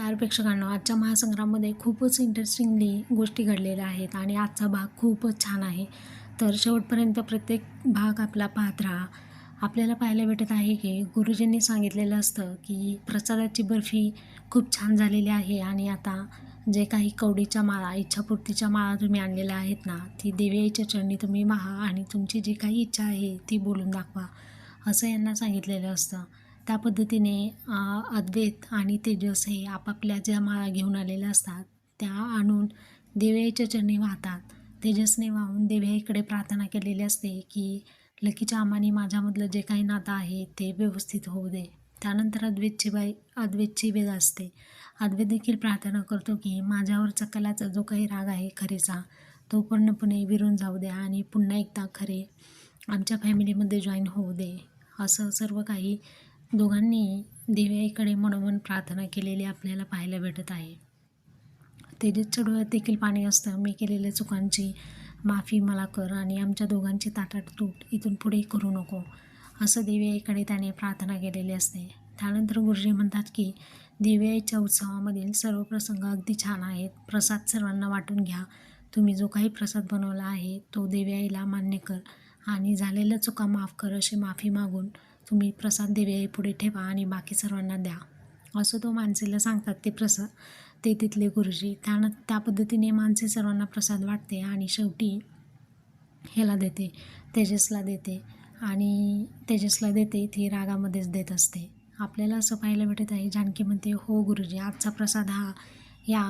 नमस्कार प्रेक्षकांनो आजच्या महासंग्राममध्ये खूपच इंटरेस्टिंगली गोष्टी घडलेल्या आहेत आणि आजचा भाग खूपच छान आहे. तर शेवटपर्यंत प्रत्येक भाग आपला पाहत राहा. आपल्याला पाहायला भेटत आहे की गुरुजींनी सांगितलेलं असतं की प्रसादाची बर्फी खूप छान झालेली आहे आणि आता जे काही कवडीच्या माळा इच्छापूर्तीच्या माळा तुम्ही आणलेल्या आहेत ना ती देवीच्या चरणी तुम्ही महा आणि तुमची जी काही इच्छा आहे ती बोलून दाखवा असं यांना सांगितलेलं असतं. त्या पद्धतीने अद्वैत आणि तेजस हे आपापल्या ज्या माळा घेऊन आलेल्या असतात. त्या आणून देवयाईच्या चरणी वाहतात. तेजसने वाहून देवयाईकडे प्रार्थना केलेली असते की लकीच्या आमाने माझ्यामधलं जे काही नातं आहे ते व्यवस्थित होऊ दे. त्यानंतर अद्वैतची बाई अद्वैतची वेद असते. अद्वैत देखील प्रार्थना करतो की माझ्यावरचा कलाचा जो काही राग आहे खरेचा तो पूर्णपणे विरून जाऊ दे आणि पुन्हा एकदा खरे आमच्या फॅमिलीमध्ये जॉईन होऊ दे. असं सर्व काही दोघांनी दिव्याईकडे मनोमन प्रार्थना केलेली आपल्याला पाहायला भेटत आहे. तेजसच्या डोळ्यात देखील पाणी असतं. मी केलेल्या चुकांची माफी मला कर आणि आमच्या दोघांची ताटातूट इथून पुढे करू नको असं दिव्याईकडे त्याने प्रार्थना केलेली असते. त्यानंतर गुरुजी म्हणतात की दिव्याईच्या उत्सवामधील सर्व प्रसंग अगदी छान आहेत. प्रसाद सर्वांना वाटून घ्या. तुम्ही जो काही प्रसाद बनवला आहे तो देवयाईला मान्य कर आणि झालेल्या चुका माफ कर अशी माफी मागून तुम्ही प्रसाद देवयाई पुढे ठेवा आणि बाकी सर्वांना द्या. असं तो माणसेला सांगतात ते प्रसाद. ते तिथले गुरुजी. त्यानं त्या पद्धतीने माणसे सर्वांना प्रसाद वाटते आणि शेवटी ह्याला देते तेजसला देते आणि तेजसला देते ती रागामध्येच देत असते. आपल्याला असं पाहायला भेटत आहे जानकी म्हणते हो गुरुजी आजचा प्रसाद हा या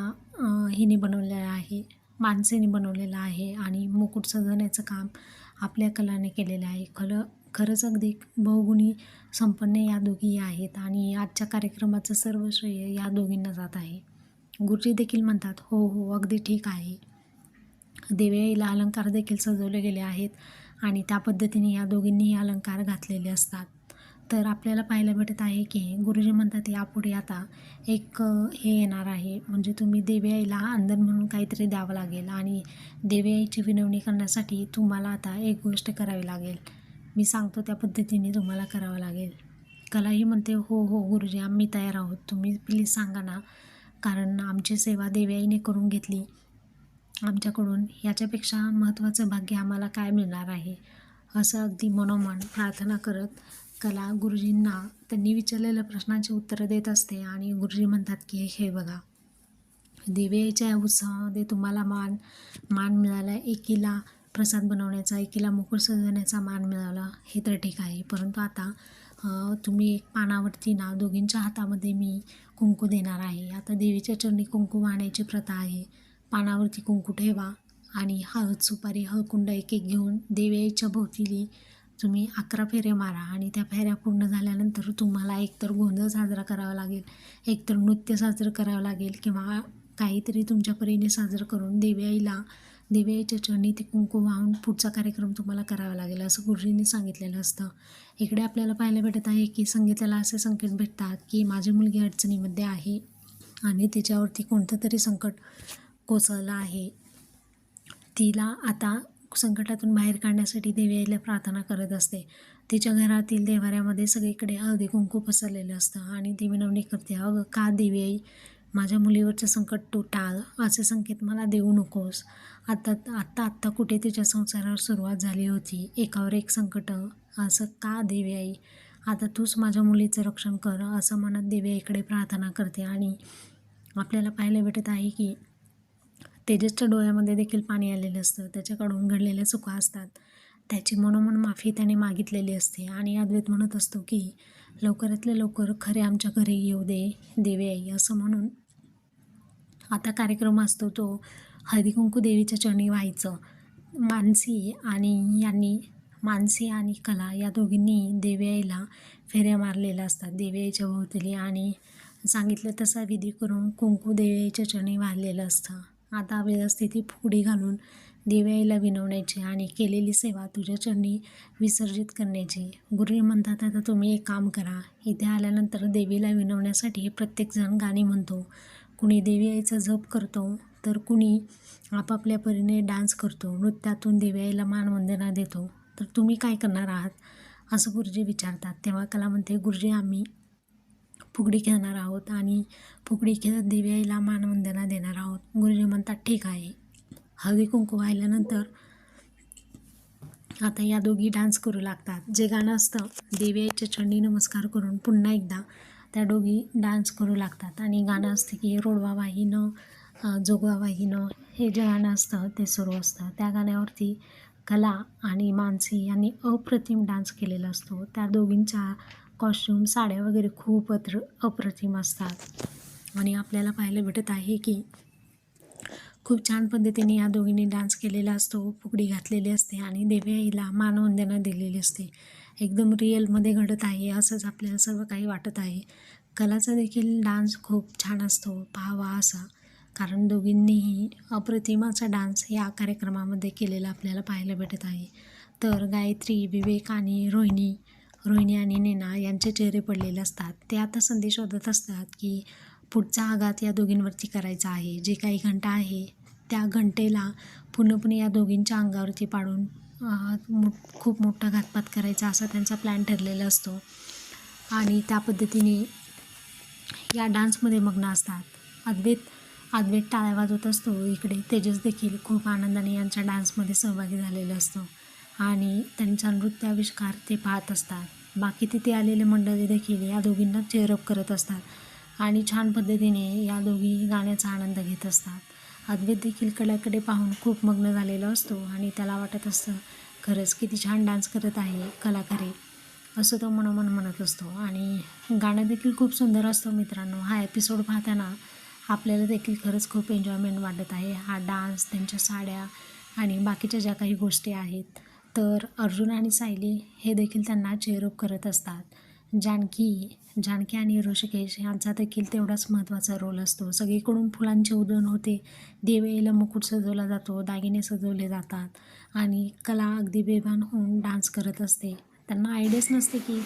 हिने बनवलेला आहे माणसेने बनवलेला आहे आणि मुकुट सजवण्याचं काम आपल्या कलाने केलेलं आहे. खरं खरंच अगदी बहुगुणी संपन्न या दोघी आहेत आणि आजच्या कार्यक्रमाचं सर्व श्रेय या दोघींना जात आहे. गुरुजी देखील म्हणतात हो हो अगदी ठीक आहे. देवयाईला अलंकार देखील सजवले गेले आहेत आणि त्या पद्धतीने या दोघींनीही अलंकार घातलेले असतात. तर आपल्याला पाहायला भेटत आहे की गुरुजी म्हणतात यापुढे आता एक हे येणार आहे. म्हणजे तुम्ही देवी आईला अंदर म्हणून काहीतरी द्यावं लागेल आणि देवीआईची विनवणी करण्यासाठी तुम्हाला आता एक गोष्ट करावी लागेल. मी सांगतो त्या पद्धतीने तुम्हाला करावं लागेल. कलाही म्हणते हो हो गुरुजी आम्ही तयार आहोत. तुम्ही प्लीज सांगा ना. कारण आमची सेवा देवीआईने करून घेतली. आमच्याकडून याच्यापेक्षा महत्त्वाचं भाग्य आम्हाला काय मिळणार आहे? असं अगदी मनोमन प्रार्थना करत कला गुरुजींना त्यांनी विचारलेल्या प्रश्नांची उत्तरं देत असते आणि गुरुजी म्हणतात की हे बघा देवीच्या उत्सवामध्ये तुम्हाला मान मान मिळाला एकीला प्रसाद बनवण्याचा एकीला मुकुट सजवण्याचा मान मिळाला हे तर ठीक आहे. परंतु आता तुम्ही एक पानावरती ना दोघींच्या हातामध्ये मी कुंकू देणार आहे. आता देवीच्या चरणी कुंकू वाहण्याची प्रथा आहे. पानावरती कुंकू ठेवा आणि हळद सुपारी हळकुंड एक एक घेऊन देवीच्या भोवतीली तुम्ही अकरा फेऱ्या मारा आणि त्या फेऱ्या पूर्ण झाल्यानंतर तुम्हाला एकतर गोंधळ साजरा करावा लागेल एकतर नृत्य साजरं करावं लागेल किंवा काहीतरी तुमच्या परीने साजरं करून देवयाईला देवयाईच्या चरणी ते कुंकू वाहून पुढचा कार्यक्रम तुम्हाला करावा लागेल असं गुरुजींनी सांगितलेलं असतं. इकडे आपल्याला पाहायला भेटत आहे की संगीताला असे संकेत भेटतात की माझी मुलगी अडचणीमध्ये आहे आणि तिच्यावरती कोणतं तरी संकट कोसळलं आहे. तिला आता संकटातून बाहेर काढण्यासाठी देवी आईला प्रार्थना करत असते. तिच्या घरातील देवाऱ्यामध्ये सगळीकडे हळदी कुंकू पसरलेलं असतं आणि ती विनवणी करते अगं का देवी आई? माझ्या मुलीवरचं संकट तू टाळ. असे संकेत मला देऊ नकोस. आत्ता आत्ता आत्ता कुठे तिच्या संसारावर सुरुवात झाली होती? एकावर एक संकट. असं का देवी आई? आता तूच माझ्या मुलीचं रक्षण कर असं म्हणत देवी आईकडे प्रार्थना करते आणि आपल्याला पाहायला भेटत आहे की तेजसच्या डोळ्यामध्ये देखील पाणी आलेलं असतं. त्याच्याकडून घडलेल्या चुका असतात. त्याची मनोमन माफी त्याने मागितलेली असते आणि अद्वैत म्हणत असतो की लवकरातल्या लवकर खरे आमच्या घरी येऊ दे देवी आई असं म्हणून आता कार्यक्रम असतो तो हळदीकुंकू देवीच्या चरणी व्हायचं. मानसी आणि यांनी मानसी आणि कला या दोघींनी आईला फेऱ्या मारलेल्या असतात. देवयाईच्या भोवतली आणि सांगितलं तसा विधी करून कुंकू देवयाईच्या चरणी वाढलेलं असतं. आता व्यवस्थिती फुगडी घालून देवयाईला विनवण्याची आणि केलेली सेवा तुझ्या चरणी विसर्जित करण्याची. गुरुजी म्हणतात आता तुम्ही एक काम करा. इथे आल्यानंतर देवीला विनवण्यासाठी प्रत्येकजण गाणी म्हणतो. कुणी देवी आईचा जप करतो तर कुणी आपापल्या परीने डान्स करतो. नृत्यातून देवी आईला मानवंदना देतो. तर तुम्ही काय करणार आहात? असं गुरुजी विचारतात. तेव्हा कला म्हणते गुरुजी आम्ही फुगडी खेळणार आहोत आणि फुगडी खेळत देवी आईला मानवंदना देणार आहोत. गुरुजी म्हणतात ठीक आहे. हळदी कुंकू व्हायल्यानंतर आता या दोघी डान्स करू लागतात. जे गाणं असतं देवी चंडी नमस्कार करून पुन्हा एकदा त्या दोघी डान्स करू लागतात. आणि गाणं असतं की रोडवा वाहिनं जोगवा वाहिनं हे जे गाणं असतं ते सुरू असतं. त्या गाण्यावरती कला आणि मानसी यांनी अप्रतिम डान्स केलेला असतो. त्या दोघींच्या कॉस्ट्युम साड्या वगैरे खूप अत्र अप्रतिम असतात. आणि आपल्याला पाहायला भेटत आहे की खूप छान पद्धतीने या दोघींनी डान्स केलेला असतो फुगडी घातलेली असते आणि देवी आईला मानवंदना दिलेली असते. एकदम रिअलमध्ये घडत आहे असंच आपल्याला सर्व काही वाटत आहे. कलाचा देखील डान्स खूप छान असतो पाहावा असा. कारण दोघींनीही अप्रतिमाचा डान्स या कार्यक्रमामध्ये केलेला आपल्याला पाहायला भेटत आहे. तर गायत्री विवेक आणि रोहिणी रोहिणी आणि नेना यांचे चेहरे पडलेले असतात. ते आता संधी शोधत असतात की पुढचा आघात या दोघींवरती करायचा आहे. जे काही घंटा आहे त्या घंटेला पूर्णपणे या दोघींच्या अंगावरती पाडून खूप मोठा घातपात करायचा असा त्यांचा प्लॅन ठरलेला असतो. आणि त्या पद्धतीने या डान्समध्ये मग्न असतात. अद्वैत अद्वैत टाळ्या वाजवत असतो. इकडे तेजस देखील खूप आनंदाने यांच्या डान्समध्ये सहभागी झालेला असतो. आणि त्यांचा नृत्याविष्कार ते पाहत असतात. बाकी तिथे आलेले मंडळी देखील या दोघींना चेअरअप करत असतात आणि छान पद्धतीने या दोघी गाण्याचा आनंद घेत असतात. अद्वैत देखील कड्याकडे पाहून खूप मग्न झालेला असतो आणि त्याला वाटत असतं खरंच किती छान डान्स करत आहे कलाकारी असं तो मनोमन म्हणत असतो आणि गाणं देखील खूप सुंदर असतो मित्रांनो. हा एपिसोड पाहताना आपल्याला देखील खरंच खूप एन्जॉयमेंट वाटत आहे. हा डान्स त्यांच्या साड्या आणि बाकीच्या ज्या काही गोष्टी आहेत तर अर्जुन आणि सायली हे देखील त्यांना चेअरअप करत असतात. जानकी जानकी आणि ऋषिकेश यांचा देखील तेवढाच महत्त्वाचा रोल असतो. सगळीकडून फुलांचे उधळण होते. देवेला मुकुट सजवला जातो दागिने सजवले जातात आणि कला अगदी बेभान होऊन डान्स करत असते. त्यांना आयडियाच नसते की